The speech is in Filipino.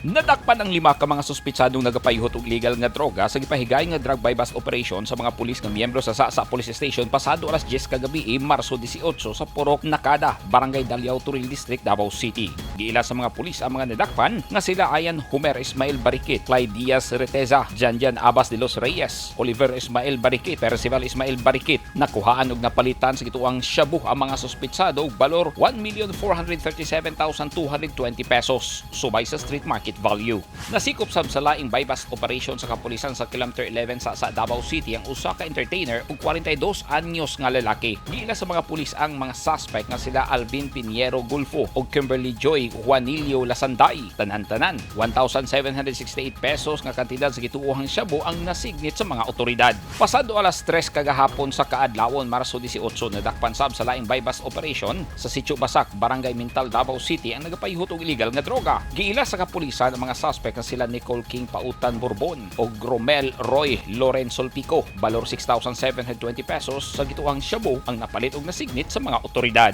Nadakpan ang lima ka mga suspitsadong nagapayhot og legal nga droga sa gipahigay nga drug bust operation sa mga pulis nga miyembro sa Sasa Police Station pasado alas 10 kagabi eh, Marso 18 sa Purok Nakada, Barangay Dalyao Turil District, Davao City. Giila sa mga pulis ang mga nadakpan nga sila ayan Homer Ismail Barikit, Clyde Diaz Reteza, Janjan Abbas de los Reyes, Oliver Ismail Barikit, Percival Ismail Barikit. Nakuhaan og napalitan sa gituang shabu ang mga suspitsado og balor 1,437,220 pesos subay sa street market value. Nasikop sab sa laing bypass operation sa kapulisan sa kilometer 11 sa, sa Davao City ang usa ka entertainer ug 42 anyos nga lalaki. Giila sa mga pulis ang mga suspect nga sila Alvin Piniero Gulfo ug Kimberly Joy Juanillo Lasanday. Tanan-tanan 1,768 pesos nga kantidad sa gituohang shabu ang nasignit sa mga otoridad. Pasado alas 3 kagahapon sa kaadlawon Marso 18 nadakpan sab sa laing bypass operation sa Sitio Basak, Barangay Mintal, Davao City ang nagapahihot og illegal nga droga. Giila sa kapulisan ang mga suspect nga sila Nicole King Pautan Bourbon o Gromel Roy Lorenzo Pico, balor 6,720 pesos sa gituang shabu ang napalit og nasignit sa mga otoridad.